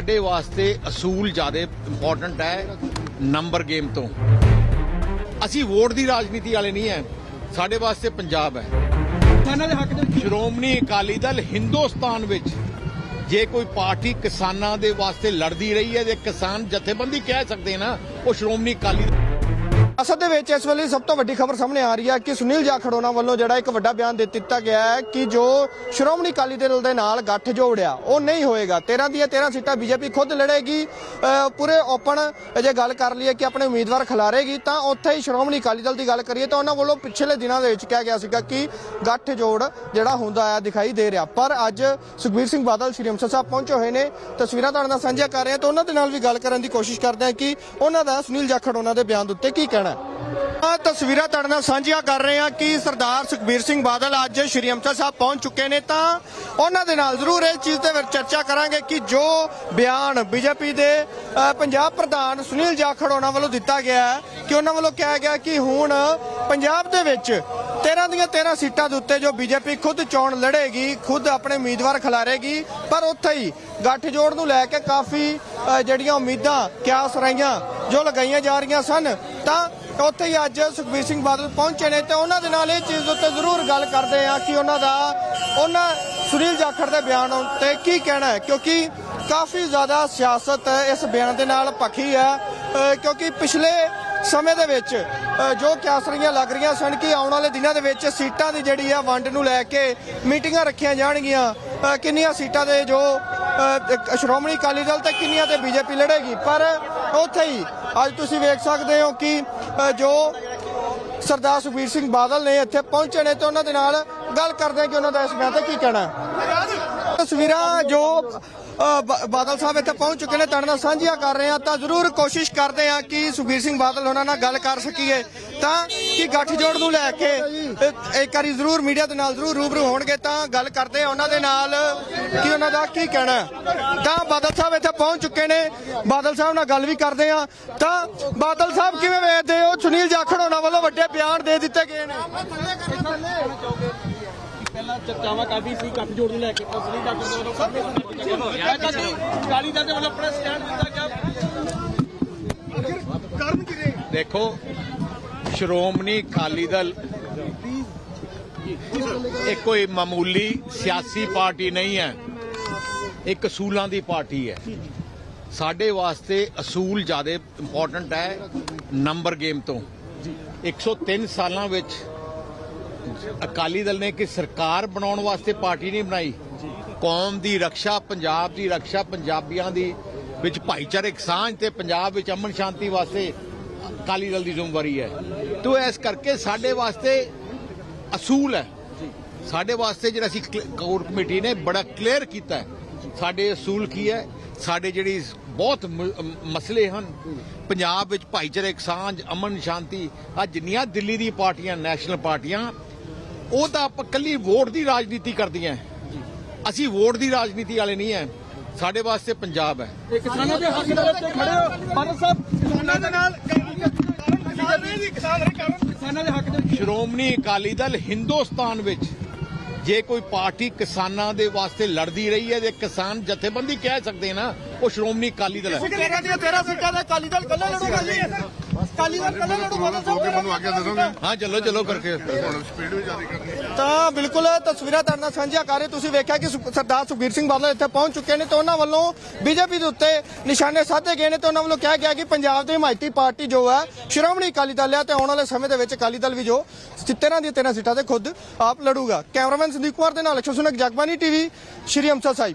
ਸਾਡੇ ਵਾਸਤੇ ਅਸੂਲ ਜ਼ਿਆਦਾ ਇੰਪੋਰਟੈਂਟ ਹੈ ਨੰਬਰ ਗੇਮ ਤੋਂ। ਅਸੀਂ ਵੋਟ ਦੀ ਰਾਜਨੀਤੀ ਵਾਲੇ ਨਹੀਂ ਹੈ ਸਾਡੇ ਵਾਸਤੇ ਪੰਜਾਬ ਹੈ। ਕਿਸਾਨਾਂ ਦੇ ਹੱਕ ਦੇ ਸ਼੍ਰੋਮਣੀ ਅਕਾਲੀ ਦਲ ਹਿੰਦੁਸਤਾਨ ਵਿੱਚ ਜੇ ਕੋਈ ਪਾਰਟੀ ਕਿਸਾਨਾਂ ਦੇ ਵਾਸਤੇ ਲੜਦੀ ਰਹੀ ਹੈ ਜੇ ਕਿਸਾਨ ਜਥੇਬੰਦੀ ਕਹਿ ਸਕਦੇ ਨਾ ਉਹ ਸ਼੍ਰੋਮਣੀ ਅਕਾਲੀ ਦਲ ਅਸਲ ਦੇ ਵਿੱਚ ਇਸ ਵੇਲੇ ਸਭ ਤੋਂ ਵੱਡੀ ਖਬਰ ਸਾਹਮਣੇ ਆ ਰਹੀ ਹੈ ਕਿ ਸੁਨੀਲ ਜਾਖੜ ਉਹਨਾਂ ਵੱਲੋਂ ਜਿਹੜਾ ਇੱਕ ਵੱਡਾ ਬਿਆਨ ਦੇ ਦਿੱਤਾ ਗਿਆ ਹੈ ਕਿ ਜੋ ਸ਼੍ਰੋਮਣੀ ਅਕਾਲੀ ਦਲ ਦੇ ਨਾਲ ਗੱਠ ਜੋੜਿਆ, ਉਹ ਨਹੀਂ ਹੋਏਗਾ। 13 ਦੀਆਂ 13 ਸੀਟਾਂ ਬੀਜੇਪੀ ਖੁਦ ਲੜੇਗੀ ਪੂਰੇ ਓਪਨ ਜੇ ਗੱਲ ਕਰ ਲਈਏ ਕਿ ਆਪਣੇ ਉਮੀਦਵਾਰ ਖਿਲਾਰੇਗੀ, ਤਾਂ ਉੱਥੇ ਹੀ ਸ਼੍ਰੋਮਣੀ ਅਕਾਲੀ ਦਲ ਦੀ ਗੱਲ ਕਰੀਏ ਤਾਂ ਉਹਨਾਂ ਵੱਲੋਂ ਪਿਛਲੇ ਦਿਨਾਂ ਦੇ ਵਿੱਚ ਕਿਹਾ ਗਿਆ ਸੀਗਾ ਕਿ ਗੱਠ ਜੋੜ ਜਿਹੜਾ ਹੁੰਦਾ ਆ ਦਿਖਾਈ ਦੇ ਰਿਹਾ। ਪਰ ਅੱਜ ਸੁਖਬੀਰ ਸਿੰਘ ਬਾਦਲ ਸ਼੍ਰੀ ਅੰਮ੍ਰਿਤਸਰ ਸਾਹਿਬ ਪਹੁੰਚੇ ਹੋਏ ਨੇ, ਤਸਵੀਰਾਂ ਤੁਹਾਡੇ ਨਾਲ ਸਾਂਝੀਆਂ ਕਰ ਰਹੇ ਹਾਂ, ਤਾਂ ਉਹਨਾਂ ਦੇ ਨਾਲ ਵੀ ਗੱਲ ਕਰਨ ਦੀ ਕੋਸ਼ਿਸ਼ ਕਰਦੇ ਹਾਂ ਕਿ ਉਹਨਾਂ ਦਾ ਸੁਨੀਲ ਜਾਖੜ ਉਹਨਾਂ ਦੇ ਬਿਆਨ ਦੇ ਉੱਤੇ ਕੀ ਕਹਿਣਾ ਹੈ ਆ ਤਸਵੀਰਾਂ ਤੁਹਾਡੇ ਨਾਲ ਸਾਂਝੀਆਂ ਕਰ ਰਹੇ ਹਾਂ ਕਿ ਸਰਦਾਰ ਸੁਖਬੀਰ ਸਿੰਘ ਬਾਦਲ ਅੱਜ ਸ਼੍ਰੀ ਅੰਮ੍ਰਿਤਸਰ ਸਾਹਿਬ ਪਹੁੰਚ ਚੁੱਕੇ ਨੇ ਤਾਂ ਉਹਨਾਂ ਦੇ ਨਾਲ ਜ਼ਰੂਰ ਇਸ ਚੀਜ਼ ਤੇ ਫਿਰ ਚਰਚਾ ਕਰਾਂਗੇ ਕਿ ਜੋ ਬਿਆਨ ਬੀਜੇਪੀ ਦੇ ਪੰਜਾਬ ਪ੍ਰਧਾਨ ਸੁਨੀਲ ਜਾਖੜ ਉਹਨਾਂ ਵੱਲੋਂ ਦਿੱਤਾ ਗਿਆ ਹੈ ਕਿ ਉਹਨਾਂ ਵੱਲੋਂ ਕਿਹਾ ਗਿਆ ਕਿ ਹੁਣ ਪੰਜਾਬ ਦੇ ਵਿੱਚ 13 ਦੀਆਂ 13 ਸੀਟਾਂ ਦੇ ਉੱਤੇ ਜੋ ਬੀਜੇਪੀ ਖੁਦ ਚੋਣ ਲੜੇਗੀ, ਖੁਦ ਆਪਣੇ ਉਮੀਦਵਾਰ ਖਿਲਾਰੇਗੀ, ਪਰ ਉੱਥੇ ਹੀ ਗੱਠਜੋੜ ਨੂੰ ਲੈ ਕੇ ਕਾਫੀ ਜਿਹੜੀਆਂ ਉਮੀਦਾਂ, ਕਿਆਸ ਰਹੀਆਂ ਜੋ ਲਗਾਈਆਂ ਜਾ ਰਹੀਆਂ ਸਨ, ਤਾਂ ਉੱਥੇ ਹੀ ਅੱਜ ਸੁਖਬੀਰ ਸਿੰਘ ਬਾਦਲ ਪਹੁੰਚੇ ਨੇ ਤੇ ਉਹਨਾਂ ਦੇ ਨਾਲ ਇਹ ਚੀਜ਼ ਉੱਤੇ ਜ਼ਰੂਰ ਗੱਲ ਕਰਦੇ ਆ ਕਿ ਉਹਨਾਂ ਦਾ, ਉਹਨਾਂ ਸੁਨੀਲ ਜਾਖੜ ਦੇ ਬਿਆਨ ਉੱਤੇ ਕੀ ਕਹਿਣਾ ਹੈ, ਕਿਉਂਕਿ ਕਾਫੀ ਜ਼ਿਆਦਾ ਸਿਆਸਤ ਇਸ ਬਿਆਨ ਦੇ ਨਾਲ ਪੱਖੀ ਹੈ ਕਿਉਂਕਿ ਪਿਛਲੇ ਸਮੇਂ ਦੇ ਵਿੱਚ ਜੋ ਕਿਆਸਰੀਆਂ ਲੱਗ ਰਹੀਆਂ ਸਨ ਕਿ ਆਉਣ ਵਾਲੇ ਦਿਨਾਂ ਦੇ ਵਿੱਚ ਸੀਟਾਂ ਦੀ ਜਿਹੜੀ ਆ ਵੰਡ ਨੂੰ ਲੈ ਕੇ ਮੀਟਿੰਗਾਂ ਰੱਖੀਆਂ ਜਾਣਗੀਆਂ ਕਿੰਨੀਆਂ ਸੀਟਾਂ ਦੇ ਜੋ ਸ਼੍ਰੋਮਣੀ ਅਕਾਲੀ ਦਲ ਤੇ ਕਿੰਨੀਆਂ ਤੇ ਬੀਜੇਪੀ ਲੜੇਗੀ, ਪਰ ਉੱਥੇ ਹੀ ਅੱਜ ਤੁਸੀਂ ਵੇਖ ਸਕਦੇ ਹੋ ਕਿ ਜੋ ਸਰਦਾਰ ਸੁਖਬੀਰ ਸਿੰਘ ਬਾਦਲ ਨੇ ਇੱਥੇ ਪਹੁੰਚੇ ਨੇ ਤੇ ਉਹਨਾਂ ਦੇ ਨਾਲ ਗੱਲ ਕਰਦੇ ਹਾਂ ਕਿ ਉਹਨਾਂ ਦਾ ਇਸ ਬਿਆਨ ਕੀ ਕਹਿਣਾ ਹੈ। ਤਸਵੀਰਾਂ ਜੋ ਬਾਦਲ ਸਾਹਿਬ ਇੱਥੇ ਪਹੁੰਚ ਚੁੱਕੇ ਨੇ, ਤੁਹਾਡੇ ਨਾਲ ਸਾਂਝੀਆਂ ਕਰ ਰਹੇ ਹਾਂ। ਤਾਂ ਜ਼ਰੂਰ ਕੋਸ਼ਿਸ਼ ਕਰਦੇ ਹਾਂ ਕਿ ਸੁਖਬੀਰ ਸਿੰਘ ਬਾਦਲ ਉਹਨਾਂ ਨਾਲ ਗੱਲ ਕਰ ਸਕੀਏ। ਤਾਂ ਕਿ ਗੱਠਜੋੜ ਨੂੰ ਲੈ ਕੇ ਇੱਕ ਵਾਰੀ ਜ਼ਰੂਰ ਮੀਡੀਆ ਦੇ ਨਾਲ ਜ਼ਰੂਰ ਰੂਬਰੂ ਹੋਣਗੇ, ਤਾਂ ਗੱਲ ਕਰਦੇ ਹਾਂ ਉਹਨਾਂ ਦੇ ਨਾਲ। ਕਿ ਉਹਨਾਂ ਦਾ ਕੀ ਕਹਿਣਾ? ਤਾਂ ਬਾਦਲ ਸਾਹਿਬ ਇੱਥੇ ਪਹੁੰਚ ਚੁੱਕੇ ਨੇ। ਬਾਦਲ ਸਾਹਿਬ ਨਾਲ ਗੱਲ ਵੀ ਕਰਦੇ ਹਾਂ। ਤਾਂ ਬਾਦਲ ਸਾਹਿਬ ਕਿਵੇਂ ਵੇਖਦੇ ਹੋ? ਸੁਨੀਲ ਜਾਖੜ ਉਹਨਾਂ ਵੱਲੋਂ ਵੱਡੇ ਬਿਆਨ ਦੇ ਦਿੱਤੇ ਗਏ ਨੇ। ਪਹਿਲਾਂ ਚਰਚਾਵਾਂ ਕਾਫੀ ਸੀ ਕੱਟ ਜੋੜ ਨੂੰ ਲੈ ਕੇ ਉਸ ਡਾਕਟਰ ਦੇ ਵੱਲੋਂ ਕਾਫੀ ਐਸਾ ਕਿ ਅਕਾਲੀ ਦੇ ਵੱਲੋਂ ਆਪਣਾ ਸਟੈਂਡ ਦਿੱਤਾ ਗਿਆ। ਦੇਖੋ, ਸ਼੍ਰੋਮਣੀ ਅਕਾਲੀ ਦਲ ਇਹ ਕੋਈ ਮਾਮੂਲੀ ਸਿਆਸੀ ਪਾਰਟੀ ਨਹੀਂ ਹੈ, ਇੱਕ ਅਸੂਲਾਂ ਦੀ ਪਾਰਟੀ ਹੈ। ਸਾਡੇ ਵਾਸਤੇ ਅਸੂਲ ਜ਼ਿਆਦਾ ਇੰਪੋਰਟੈਂਟ ਹੈ ਨੰਬਰ ਗੇਮ ਤੋਂ। 103 ਸਾਲਾਂ ਵਿੱਚ ਅਕਾਲੀ ਦਲ ਨੇ ਕਿ ਸਰਕਾਰ ਬਣਾਉਣ ਵਾਸਤੇ ਪਾਰਟੀ ਨਹੀਂ ਬਣਾਈ। ਕੌਮ ਦੀ ਰੱਖਿਆ, ਪੰਜਾਬ ਦੀ ਰੱਖਿਆ, ਪੰਜਾਬੀਆਂ ਦੀ ਵਿੱਚ ਭਾਈਚਾਰਕ ਸਾਂਝ ਤੇ ਪੰਜਾਬ ਵਿੱਚ ਅਮਨ ਸ਼ਾਂਤੀ ਵਾਸਤੇ ਅਕਾਲੀ ਦਲ ਦੀ ਜ਼ਿੰਮੇਵਾਰੀ ਹੈ। ਤੋ ਇਸ ਕਰਕੇ ਸਾਡੇ ਵਾਸਤੇ ਅਸੂਲ ਹੈ। ਸਾਡੇ ਵਾਸਤੇ ਜਿਹੜਾ ਅਸੀਂ ਕੋਰ ਕਮੇਟੀ ਨੇ ਬੜਾ ਕਲੀਅਰ ਕੀਤਾ ਸਾਡੇ ਅਸੂਲ ਕੀ ਹੈ? ਸਾਡੇ ਜਿਹੜੀ ਬਹੁਤ ਮਸਲੇ ਹਨ। ਪੰਜਾਬ ਵਿੱਚ ਭਾਈਚਾਰਕ ਸਾਂਝ, ਅਮਨ ਸ਼ਾਂਤੀ ਆ ਜਿੰਨੀਆਂ ਦਿੱਲੀ ਦੀ ਪਾਰਟੀਆਂ, ਨੈਸ਼ਨਲ ਪਾਰਟੀਆਂ ਉਹ ਤਾਂ ਆਪਾਂ ਕੱਲੀ ਵੋਟ ਦੀ ਰਾਜਨੀਤੀ ਕਰਦੀਆਂ ਅਸੀਂ ਵੋਟ ਦੀ ਰਾਜਨੀਤੀ ਵਾਲੇ ਨਹੀਂ ਹੈ ਸਾਡੇ ਵਾਸਤੇ ਪੰਜਾਬ ਹੈ ਇਹ ਕਿਸਾਨਾਂ ਦੇ ਹੱਕ ਦੇ ਵਿੱਚ ਖੜੇ ਹੋ। ਬਾਦਲ ਸਾਹਿਬ ਕਿਸਾਨਾਂ ਦੇ ਨਾਲ ਕਿਸਾਨਾਂ ਦੇ ਹੱਕ ਦੇ ਵਿੱਚ। ਸ਼੍ਰੋਮਣੀ ਅਕਾਲੀ ਦਲ ਹਿੰਦੁਸਤਾਨ ਵਿੱਚ ਜੇ ਕੋਈ ਪਾਰਟੀ ਕਿਸਾਨਾਂ ਦੇ ਵਾਸਤੇ ਲੜਦੀ ਰਹੀ ਹੈ ਜੇ ਕਿਸਾਨ ਜਥੇਬੰਦੀ ਕਹਿ ਸਕਦੇ ਨਾ ਉਹ ਸ਼੍ਰੋਮਣੀ ਅਕਾਲੀ ਦਲ ਹੈ 13 ਦੀਆਂ 13 ਸੀਟਾਂ ਦੇ ਅਕਾਲੀ ਦਲ ਕੱਲਾ ਲੜੂਗਾ ਜੀ? ਅਕਾਲੀ ਦਲ ਕੱਲਾ ਲੜੂ ਬਾਦਲ ਸਾਹਿਬ ਮੈਨੂੰ ਆਗਿਆ ਦੇ ਦੋਗੇ ਹਾਂ ਚਲੋ ਚਲੋ ਕਰਕੇ। ਹੁਣ ਸਪੀਡ ਵੀ ਜ਼ਿਆਦਾ ਕਰਨੀ ਤਾਂ ਬਿਲਕੁਲ ਤਸਵੀਰਾਂ ਤੁਹਾਡੇ ਨਾਲ ਸਾਂਝੀਆਂ ਕਰ ਰਹੇ। ਤੁਸੀਂ ਵੇਖਿਆ ਕਿ ਸਰਦਾਰ ਸੁਖਬੀਰ ਸਿੰਘ ਬਾਦਲ ਇੱਥੇ ਪਹੁੰਚ ਚੁੱਕੇ ਨੇ ਤੇ ਉਹਨਾਂ ਵੱਲੋਂ ਬੀਜੇਪੀ ਦੇ ਉੱਤੇ ਨਿਸ਼ਾਨੇ ਸਾਧੇ ਗਏ ਨੇ ਤੇ ਉਹਨਾਂ ਵੱਲੋਂ ਕਿਹਾ ਗਿਆ ਕਿ ਪੰਜਾਬ ਦੀ ਹਿਮਾਇਤੀ ਪਾਰਟੀ ਜੋ ਹੈ ਸ਼੍ਰੋਮਣੀ ਅਕਾਲੀ ਦਲ ਹੈ ਤੇ ਆਉਣ ਵਾਲੇ ਸਮੇਂ ਦੇ ਵਿੱਚ ਅਕਾਲੀ ਦਲ ਵੀ ਜੋ 13 ਦੀਆਂ 13 ਸੀਟਾਂ ਤੇ ਖੁਦ ਆਪ ਲੜੂਗਾ। ਕੈਮਰਾਮੈਨ ਸੰਦੀਪ ਕੁਮਾਰ ਦੇ ਨਾਲ ਅਕਸ਼ਰ ਸੁਨਕ ਜਗਬਾਨੀ ਟੀਵੀ ਸ਼੍ਰੀ ਅੰਮ੍ਰਿਤਸਰ ਸਾਹਿਬ।